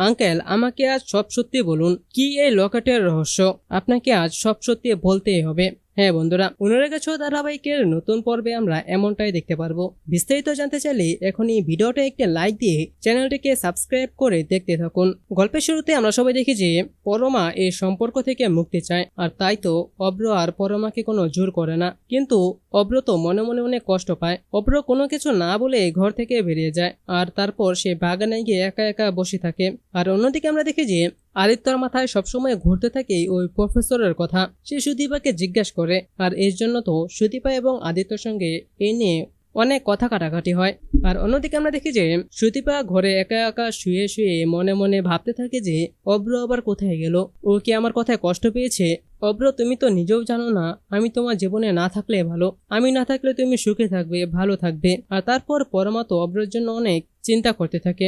Uncle, আমাকে আজ সব সত্যি বলুন। কি এই লকেটের রহস্য? আপনাকে আজ সব সত্যি বলতেই হবে। হ্যাঁ বন্ধুরা অনুরাগেছ ধারাবাহিকের নতুন পর্বে আমরা এমনটাই দেখতে পারব। বিস্তারিত জানতে চাইলে এখনই ভিডিওটা একটি লাইক দিয়ে চ্যানেলটিকে সাবস্ক্রাইব করে দেখতে থাকুন। গল্পের শুরুতে আমরা সবাই দেখি যে পরমা এই সম্পর্ক থেকে মুক্তি চায়, আর তাই তো অব্র আর পরমাকে কোনো জোর করে না। কিন্তু অব্র তো মনে মনে অনেক কষ্ট পায়। অব্র কোনো কিছু না বলে ঘর থেকে বেরিয়ে যায়, আর তারপর সে বাগানে গিয়ে একা একা বসে থাকে। আর অন্যদিকে আমরা দেখি যে আদিত্যর মাথায় সবসময় ঘুরতে থাকে ওই প্রফেসরের কথা। সে সুদীপাকে জিজ্ঞাসা করে, আর এর জন্য তো সুদীপা এবং আদিত্যর সঙ্গে এই নিয়ে অনেক কথা কাটাকাটি হয়। আর অন্যদিকে আমরা দেখি যে, সুদীপা ঘরে একা একা শুয়ে শুয়ে মনে মনে ভাবতে থাকে যে অব্র আবার কোথায় গেল? ও কি আমার কথায় কষ্ট পেয়েছে? অব্র তুমি তো নিজেও জানো না, আমি তোমার জীবনে না থাকলে ভালো। আমি না থাকলে তুমি সুখে থাকবে, ভালো থাকবে। আর তারপর পরমা তো অব্রের জন্য অনেক চিন্তা করতে থাকে।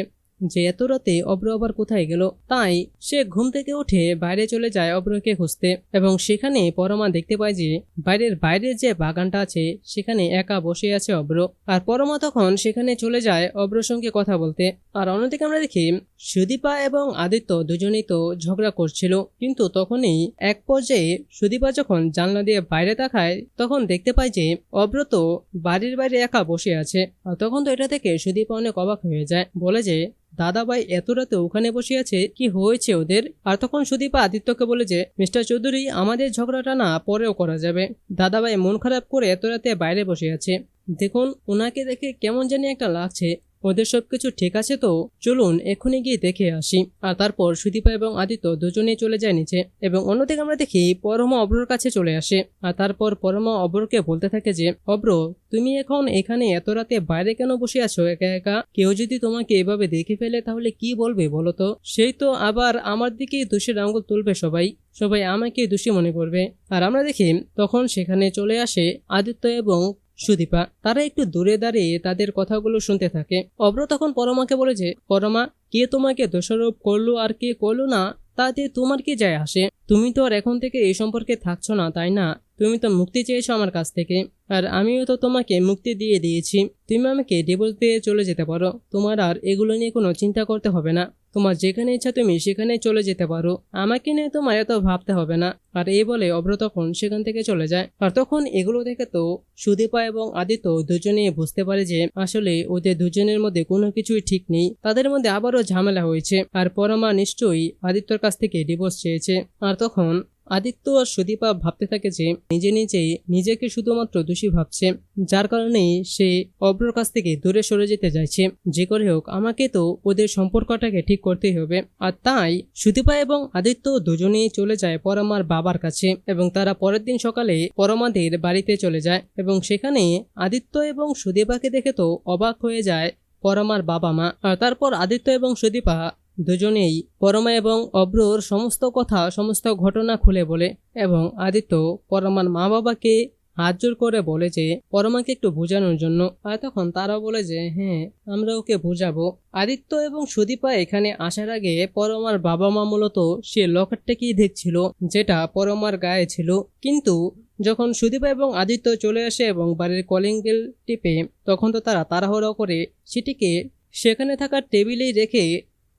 যে এত রাতে অব্র আবার কোথায় গেল? তাই সে ঘুম থেকে উঠে বাইরে চলে যায় অব্রকে খুঁজতে এবং সেখানে পরমা দেখতে পায় যে বাইরের বাইরে যে বাগানটা আছে, সেখানে একা বসে আছে অব্র আর পরমা তখন সেখানে চলে যায় অব্রর সঙ্গে কথা বলতে। আর অন্যদিকে আমরা দেখি সুদীপা এবং আদিত্য দুজনেই তো ঝগড়া করছিল। কিন্তু তখনই এক পর্যায়ে সুদীপা যখন জানলা দিয়ে বাইরে তাকায়, তখন দেখতে পায় যে অব্র তো বাড়ির বাইরে একা বসে আছে। আর তখন তো এটা থেকে সুদীপা অনেক অবাক হয়ে যায়। বলে যে দাদাভাই এত রাতে ওখানে বসে আছে, কি হয়েছে ওদের? আর তখন সুদীপা আদিত্যকে বলে যে, মিস্টার চৌধুরী, আমাদের ঝগড়াটা না পরেও করা যাবে। দাদাভাই মন খারাপ করে এত রাতে বাইরে বসে আছে। দেখুন ওনাকে দেখে কেমন জানি একটা লাগছে। ওদের সবকিছু ঠিক আছে তো? চলুন এক্ষুনি গিয়ে দেখে আসি। আর তারপর সুদীপা এবং আদিত্য দুজনেই চলে যায় নিচে এবং অন্যদিকে আমরা দেখি পরমা অব্রর কাছে চলে আসে। আর তারপর পরমা অব্রকে বলতে থাকে যে, অব্র, তুমি এখন এখানে এত রাতে বাইরে কেন বসে আছো একা একা? কেউ যদি তোমাকে এভাবে দেখে ফেলে তাহলে কি বলবে বলো তো? সেই তো আবার আমার দিকেই দোষের আঙ্গুল তুলবে সবাই। সবাই আমাকে দোষী মনে করবে। আর আমরা দেখি তখন সেখানে চলে আসে আদিত্য এবং সুদীপা, তারা একটু দূরে দাঁড়িয়ে তাদের কথাগুলো শুনতে থাকে। অব্র তখন পরমাকে বলে যে, পরমা, কে তোমাকে দোষারোপ করল আর কে করল না, তাতে তোমার কি যায় আসে? তুমি তো আর এখন থেকে এই সম্পর্কে থাকছো না, তাই না? তুমি তো মুক্তি চেয়েছো আমার কাছ থেকে, আর আমিও তো তোমাকে মুক্তি দিয়ে দিয়েছি। তুমি আমাকে ডিভোর্স দিয়ে চলে যেতে পারো। তোমার আর এগুলো নিয়ে কোনো চিন্তা করতে হবে না। তোমার যেখানে ইচ্ছা তুমি সেখানে চলে যেতে পারো। আমাকে নিয়ে তোমার এত ভাবতে হবে না। আর এই বলে অব্র তখন সেখান থেকে চলে যায়। আর তখন এগুলো দেখে তো সুদীপা এবং আদিত্য দুজনেই বুঝতে পারে যে আসলে ওদের দুজনের মধ্যে কোনো কিছুই ঠিক নেই। তাদের মধ্যে আবারও ঝামেলা হয়েছে। আর পরমা নিশ্চয়ই আদিত্যর কাছ থেকে ডিভোর্স চেয়েছে। আর তখন আদিত্য আর সুদীপা ভাবতে থাকে যে নিজে নিজেই নিজেকে শুধুমাত্র দোষী ভাবছে, যার কারণেই সে অব্রর কাছ থেকে দূরে সরে যেতে চাইছে। যে করে হোক, আমাকে তো ওদের সম্পর্কটাকে ঠিক করতেই হবে। আর তাই সুদীপা এবং আদিত্য দুজনেই চলে যায় পরমার বাবার কাছে এবং তারা পরের দিন সকালে পরমাদের বাড়িতে চলে যায় এবং সেখানে আদিত্য এবং সুদীপাকে দেখে তো অবাক হয়ে যায় পরমার বাবা মা। আর তারপর আদিত্য এবং সুদীপা দুজনেই পরমা এবং অব্রর সমস্ত কথা, সমস্ত ঘটনা খুলে বলে এবং আদিত্য পরমার মা বাবাকে হাত জোর করে বলে যে, পরমাকে একটু বোঝানোর জন্য। আর তখন তারা বলে যে হ্যাঁ আমরা ওকে বোঝাবো। আদিত্য এবং সুদীপা এখানে আসার আগে পরমার বাবা মা মূলত সে লকেটটাকেই দেখছিল, যেটা পরমার গায়ে ছিল। কিন্তু যখন সুদীপা এবং আদিত্য চলে আসে এবং বাড়ির কলিং বেল টিপে, তখন তো তারা তাড়াহুড়ো করে সেটিকে সেখানে থাকা টেবিলেই রেখে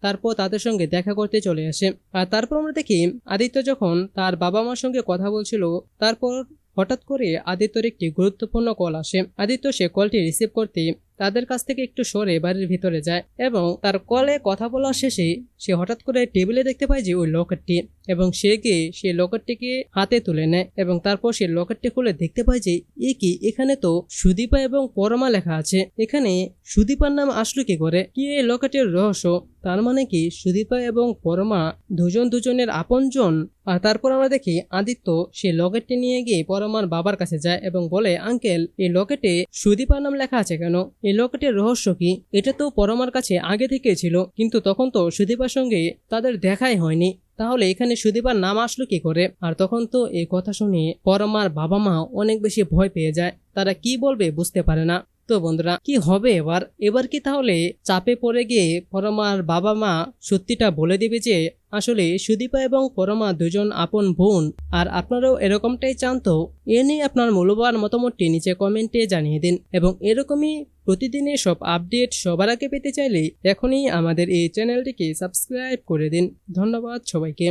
তারপর তাদের সঙ্গে দেখা করতে চলে আসে। আর তারপর আমরা দেখি আদিত্য যখন তার বাবা মার সঙ্গে কথা বলছিল, তারপর হঠাৎ করে আদিত্যর একটি গুরুত্বপূর্ণ কল আসে। আদিত্য সে কলটি রিসিভ করতে তাদের কাছ থেকে একটু সরে বাড়ির ভিতরে যায় এবং তার কলে কথা বলা শেষে সে হঠাৎ করে টেবিলে দেখতে পায় যে ওই লকেটটি এবং সে গিয়ে সেই লকেটটিকে হাতে তুলে নেয় এবং তারপর সে লকেটটি খুলে দেখতে পায় যে এ কি? এখানে তো সুদীপা এবং পরমা লেখা আছে। এখানে সুদীপার নাম আসলো কি করে? কি এই লকেটের রহস্য? তার মানে কি সুদীপা এবং পরমা দুজন দুজনের আপনজন? আর তারপর আমরা দেখি আদিত্য সে লকেটটি নিয়ে গিয়ে পরমার বাবার কাছে যায় এবং বলে, আঙ্কেল, এই লকেটে সুদীপার নাম লেখা আছে কেন? এই লকেটের রহস্য কি? এটা তো পরমার কাছে আগে থেকে ছিল, কিন্তু তখন তো সুদীপার সঙ্গে তাদের দেখাই হয়নি। তাহলে এখানে সুদীপার নাম আসলো কি করে? আর তখন তো এই কথা শুনে পরমার বাবা মা অনেক বেশি ভয় পেয়ে যায়। তারা কি বলবে বুঝতে পারে না। তো বন্ধুরা, কি হবে এবার? এবার কি তাহলে চাপে পড়ে গিয়ে পরমার বাবা মা সত্যিটা বলে দিবে যে আসলে সুদীপা এবং পরমা দুজন আপন বোন, আর আপনারাও এরকমটাই চান তো এ নিয়ে আপনার মূল্যবান মতামতটি নিচে কমেন্টে জানিয়ে দিন এবং এরকমই প্রতিদিনের সব আপডেট সবার আগে পেতে চাইলে এখনই আমাদের এই চ্যানেলটিকে সাবস্ক্রাইব করে দিন। ধন্যবাদ সবাইকে।